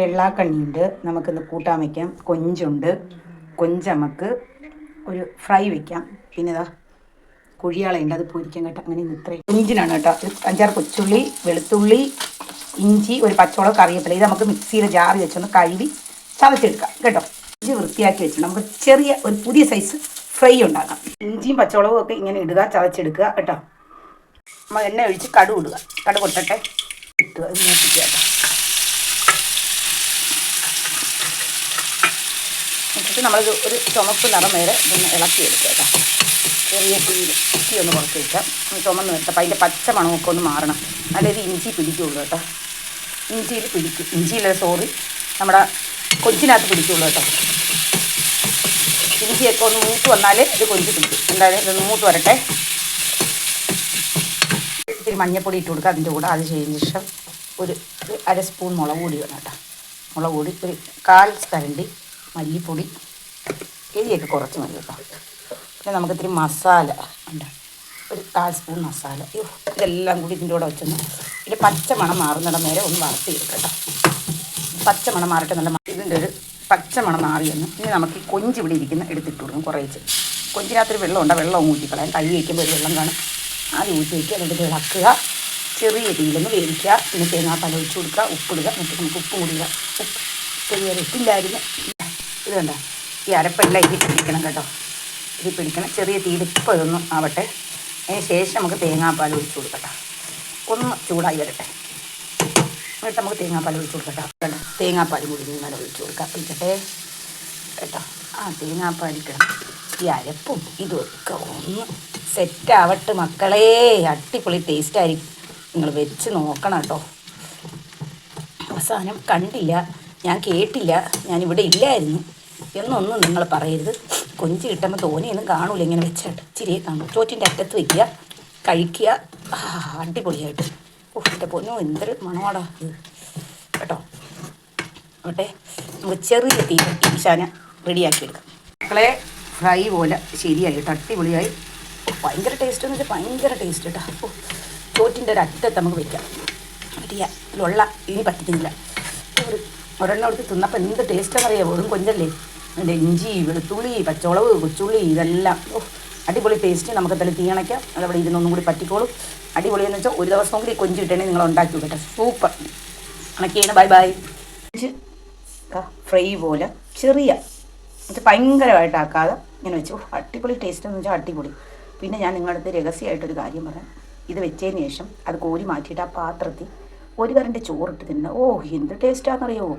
വെള്ളാക്കണ്ണിയുണ്ട്. നമുക്കിന്ന് കൂട്ടാൻ വയ്ക്കാം കൊഞ്ചുണ്ട്. കൊഞ്ച് നമുക്ക് ഒരു ഫ്രൈ വെക്കാം. പിന്നെ ഇതാ കുഴിയാളയുണ്ട്. അത് പൊരിക്കാൻ കേട്ടോ. അങ്ങനെ ഇത്രയും. കൊഞ്ചിനാണ് കേട്ടോ. അഞ്ചാറ് കൊച്ചുള്ളി വെളുത്തുള്ളി ഇഞ്ചി ഒരു പച്ചമുളക് കറിവേപ്പില. ഇത് നമുക്ക് മിക്സിയിൽ ജാറി വെച്ചൊന്ന് കഴുകി ചതച്ചെടുക്കാം കേട്ടോ. ഇഞ്ചി വൃത്തിയാക്കി വെച്ചിട്ട് നമുക്ക് ചെറിയ ഒരു പുതിയ സൈസ് ഫ്രൈ ഉണ്ടാക്കാം. ഇഞ്ചിയും പച്ചമുളകും ഒക്കെ ഇങ്ങനെ ഇടുക ചതച്ചെടുക്കുക കേട്ടോ. നമ്മൾ എണ്ണ ഒഴിച്ച് കടു ഇടുക. കടു കൊട്ടട്ടെ ഇട്ടുക ഇത് കേട്ടോ. എന്നിട്ട് നമ്മളിത് ഒരു ചുമപ്പ് നിറം വരെ ഇതൊന്ന് ഇളക്കി എടുക്കുക കേട്ടോ. ചെറിയ തീയിൽ തീ ഒന്ന് കുറച്ച് വെക്കാം. ചുമന്ന് വെച്ചപ്പോൾ അതിന്റെ പച്ച മണമൊക്കെ ഒന്ന് മാറണം. നല്ല ഇഞ്ചി പിടിക്കുള്ളൂ കേട്ടോ. ഇഞ്ചിയിൽ പിടിക്കും. ഇഞ്ചിയില്ല സോറി നമ്മുടെ കൊച്ചിനകത്ത് പിടിക്കുള്ളൂ കേട്ടോ. ഇഞ്ചിയൊക്കെ ഒന്ന് മൂത്ത് വന്നാൽ ഇത് കൊഞ്ച് പിടിക്കും. എന്തായാലും ഇതൊന്ന് മൂത്ത് വരട്ടെ. ഇത്തിരി മഞ്ഞപ്പൊടി ഇട്ട് കൊടുക്കുക. അതിന്റെ കൂടെ അത് ചെയ്തതിന് ശേഷം ഒരു ഒരു അര സ്പൂൺ മുളക് കൂടി വേണം കേട്ടോ. മുളക് കൂടി ഒരു കാൽ കരണ്ടി മല്ലിപ്പൊടി എരിയൊക്കെ കുറച്ച് മതി കേട്ടോ. പിന്നെ നമുക്ക് ഇത്തിരി മസാല ഉണ്ട്? ഒരു കാൽ സ്പൂൺ മസാല. അയ്യോ ഇതെല്ലാം കൂടി ഇതിന്റെ കൂടെ വെച്ചൊന്ന് ഇതിന്റെ പച്ചമണം മാറുന്നിടം നേരെ ഒന്ന് വറുത്ത് കേട്ടോ. പച്ചമണം മാറിയിട്ട് നല്ല ഇതിന്റെ ഒരു പച്ചമണം മാറിയെന്ന് ഇനി നമുക്ക് ഈ കൊഞ്ച് ഇവിടെ ഇരിക്കുന്ന എടുത്തിട്ട് കൊടുക്കും കുറേച്ച്. കൊഞ്ചിനകത്തൊരു വെള്ളമുണ്ട് വെള്ളം ഊറ്റിക്കളയാം കൈ വയ്ക്കുമ്പോൾ ഒരു വെള്ളം കാണും. ആദ്യം ഊറ്റി വയ്ക്കുക എന്നിട്ട് ഇളക്കുക. ചെറിയ രീതിയിലൊന്ന് വേവിക്കുക. പിന്നെ തേങ്ങാപ്പാൽ ഒഴിച്ച് കൊടുക്കുക ഉപ്പിടുക. എന്നിട്ട് നമുക്ക് ഉപ്പ് കൂടുക ഉപ്പ് ചെറിയ ഉപ്പില്ലായിരുന്നു. ഇത് കണ്ട ഈ അരപ്പെല്ലാം ഇതിൽ പിടിക്കണം കേട്ടോ. ഇതിൽ പിടിക്കണം. ചെറിയ ഇപ്പോൾ ഇതൊന്നും ആവട്ടെ. അതിന് ശേഷം നമുക്ക് തേങ്ങാപ്പാൽ ഒഴിച്ചു കൊടുക്കട്ടെ. ഒന്ന് ചൂടായി വരട്ടെ. എന്നിട്ട് നമുക്ക് തേങ്ങാപ്പാൽ ഒഴിച്ചു കൊടുക്കട്ടെ. കേട്ടോ തേങ്ങാപ്പാൽ കൂടി ഇങ്ങനെ ഒഴിച്ചു കൊടുക്കാം. പിടിക്കട്ടെ കേട്ടോ. ആ തേങ്ങാപ്പാൽ കിടന്ന് ഈ അരപ്പും ഇതൊക്കെ ഒന്ന് സെറ്റാവട്ടെ മക്കളെ. അടിപൊളി ടേസ്റ്റായിരിക്കും നിങ്ങൾ വെച്ച് നോക്കണം കേട്ടോ. അവസാനം കണ്ടില്ല. ഞാൻ കേട്ടില്ല. ഞാനിവിടെ ഇല്ലായിരുന്നു. എന്നൊന്നും നിങ്ങൾ പറയരുത്. കൊഞ്ച് കിട്ടുമ്പോൾ തോനെയൊന്നും കാണൂല ഇങ്ങനെ വെച്ചിട്ട്. ഇച്ചിരിയെ കാണും. ചോറ്റിന്റെ അറ്റത്ത് വയ്ക്കുക കഴിക്കുക. അടിപൊളിയായിട്ട്. ഓ എന്റെ പൊന്നു എന്തൊരു മണമാടാ ഇത്. കേട്ടോ? ഓട്ടെ നമുക്ക് ചെറിയ തീ ഈശാന റെഡിയാക്കി എടുക്കാം. മക്കളെ ഫ്രൈ പോലെ ശരിയായി. കേട്ടോ അടിപൊളിയായി. ഭയങ്കര ടേസ്റ്റ് എന്ന് വെച്ചാൽ ഭയങ്കര ടേസ്റ്റ് കേട്ടോ. അപ്പോൾ ചോറ്റിന്റെ ഒരു അറ്റത്ത് നമുക്ക് വയ്ക്കാം പറ്റിയ ഇനി പറ്റിക്കുന്നില്ല. ഒരു ഒരെണ്ണം എടുത്ത് തിന്നപ്പോൾ എന്ത് ടേസ്റ്റാണെന്നറിയാം വെറും കൊഞ്ചല്ലേ? അതിന്റെ ഇഞ്ചി വെളുത്തുള്ളി പച്ചമുളക് കൊച്ചുള്ളി ഇതെല്ലാം. ഓ അടിപൊളി ടേസ്റ്റ് നമുക്ക് എന്തായാലും തീയണയ്ക്കാം അതവിടെ ഇരുന്നൊന്നും കൂടി പറ്റിക്കോളും. അടിപൊളി എന്ന് വെച്ചാൽ ഒരു ദിവസം കൂടി കൊഞ്ച് കിട്ടണേ നിങ്ങൾ ഉണ്ടാക്കി കേട്ടോ സൂപ്പർ. അണക്കിയാണ് ബൈ ബൈ ഫ്രൈ പോലെ ചെറിയ. എന്നുവെച്ചാൽ ഭയങ്കരമായിട്ടാക്കാതെ ഇങ്ങനെ വെച്ചു. അടിപൊളി ടേസ്റ്റ് എന്ന് വെച്ചാൽ അടിപൊളി. പിന്നെ ഞാൻ നിങ്ങളുടെ അടുത്ത് രഹസ്യമായിട്ടൊരു കാര്യം പറയാം. ഇത് വെച്ചതിന് ശേഷം അത് കോരി മാറ്റിയിട്ട് ആ പാത്രത്തിൽ ഒരു കരണ്ട് ചോറിട്ട് തിന്ന. ഓ എന്ത് ടേസ്റ്റാണെന്നറിയോ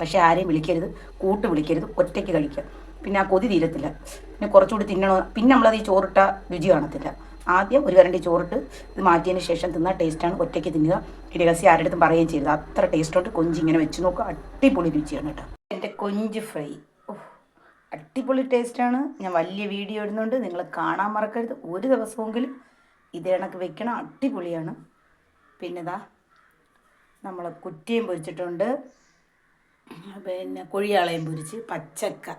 പക്ഷേ ആരെയും വിളിക്കരുത്. കൂട്ട് വിളിക്കരുത്. ഒറ്റയ്ക്ക് കഴിക്കുക. പിന്നെ ആ കൊതി തീരത്തില്ല. പിന്നെ കുറച്ചുകൂടി തിന്നണോ? പിന്നെ നമ്മളത് ഈ ചോറിട്ട രുചി കാണത്തില്ല. ആദ്യം ഒരു കരണ്ടി ചോറിട്ട് ഇത് മാറ്റിയതിന് ശേഷം തിന്നാൽ ടേസ്റ്റാണ്. ഒറ്റയ്ക്ക് തിന്നുക. ഈ രഹസ്യം ആരുടെ അടുത്തും പറയുകയും ചെയ്തത് അത്ര ടേസ്റ്റോട്ട് കൊഞ്ച് ഇങ്ങനെ വെച്ച് നോക്കുക. അടിപൊളി രുചിയാണ് കേട്ടോ. എന്റെ കൊഞ്ച് ഫ്രൈ. അടിപൊളി ടേസ്റ്റാണ്. ഞാൻ വലിയ വീഡിയോ ഇടുന്നുണ്ട്. നിങ്ങൾ കാണാൻ മറക്കരുത്. ഒരു ദിവസമെങ്കിലും ഇത് കണക്ക് വെക്കണം അടിപൊളിയാണ്. പിന്നെ ഇതാ നമ്മൾ കുറ്റിയും പൊരിച്ചിട്ടുണ്ട്. പിന്നെ കൊഴിയാളയും പൊരിച്ച് പച്ചക്ക.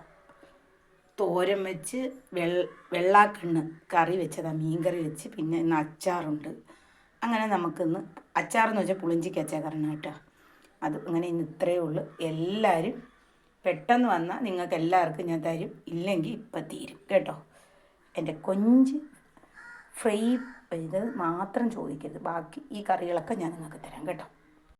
തോരൻ വെച്ച് വെൾ വെള്ളാക്കണ്ണ് കറി വെച്ചതാണ് മീൻകറി വെച്ച്. പിന്നെ ഇന്ന് അച്ചാറുണ്ട്. അങ്ങനെ നമുക്കിന്ന് അച്ചാറെന്ന് വെച്ചാൽ പുളിഞ്ചിക്ക് അച്ചാറാണ് കേട്ടോ അത് അങ്ങനെ ഇന്ന് ഇത്രയേ ഉള്ളൂ. എല്ലാവരും പെട്ടെന്ന് വന്നാൽ നിങ്ങൾക്ക് എല്ലാവർക്കും ഞാൻ തരും. ഇല്ലെങ്കിൽ ഇപ്പം തീരും. കേട്ടോ? എന്റെ കൊഞ്ച് ഫ്രൈ ഇത് മാത്രം ചോദിക്കരുത്. ബാക്കി ഈ കറികളൊക്കെ ഞാൻ നിങ്ങൾക്ക് തരാം. കേട്ടോ?